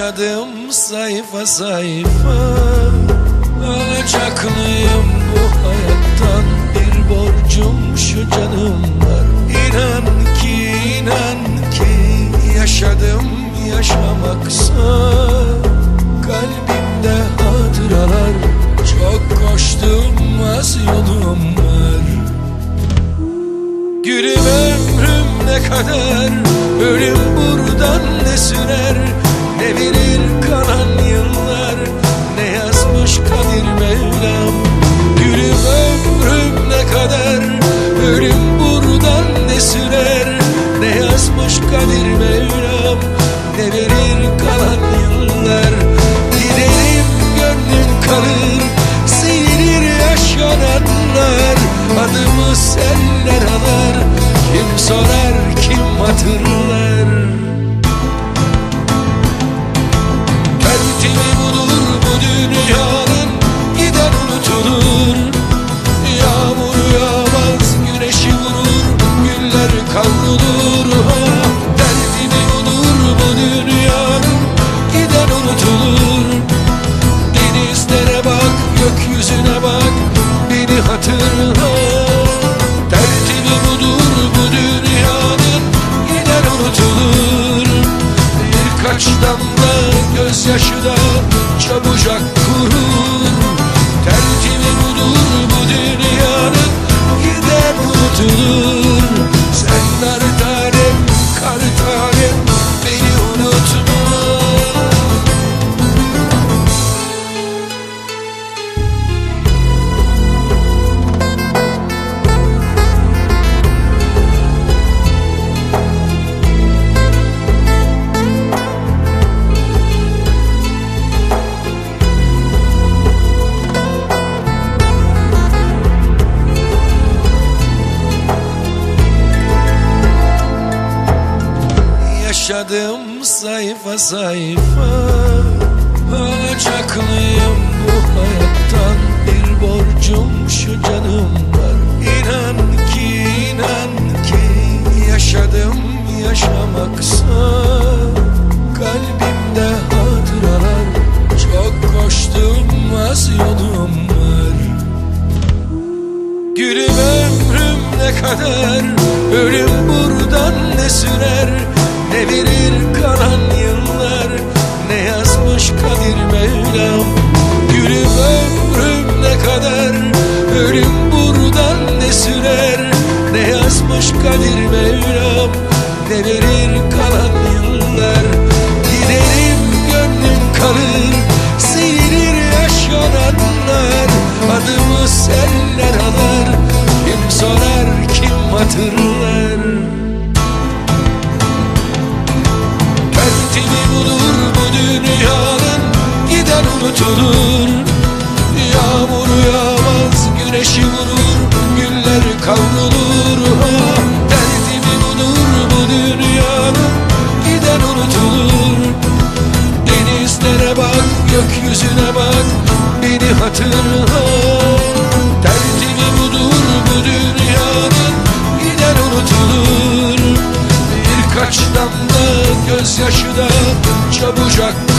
Yaşadım sayfa sayfa. Alacaklıyım bu hayattan. Bir borcum şu canım var. İnan ki inan ki Yaşadım yaşamaksa. Kalbimde hatıralar Çok koştum az yolum var. Gülüm ömrüm ne kadar Ölüm buradan ne sürer Ne verir kalan yıllar Ne yazmış kadir Mevlam? Gülüm ömrüm ne kadar Ölüm buradan ne sürer? Ne yazmış kadir Mevlam? Ne verir kalan yıllar Giderim gönlüm kalır Silinir yaşananlar. Adımı seller alır Kim sorar kim hatırlar Yaşadım sayfa sayfa. Alacaklıyım bu hayattan. Bir borcum şu canım var. İnan ki inan ki Yaşadım yaşamaksa Kalbimde hatıralar Çok koştum az yolum var. Gülüm ömrüm ne kadar Ölüm buradan ne sürer Ne verir kalan yıllar Ne yazmış kadir Mevlam. Gülüm ömrüm ne kadar Ölüm buradan ne sürer? Ne yazmış kadir Mevlam? Ne verir kalan yıllar? Giderim gönlüm kalır Silinir yaşananlar. Adımı seller alır Kim sorar kim hatırlar Unutulur Yağmur yağmaz güneşi vurur Güller kavrulur. Ha. Tertibi budur bu dünyanın Giden unutulur. Denizlere bak, gökyüzüne bak Beni hatırla. Tertibi budur bu dünyanın Giden unutulur. Birkaç damla gözyaşı da Çabucak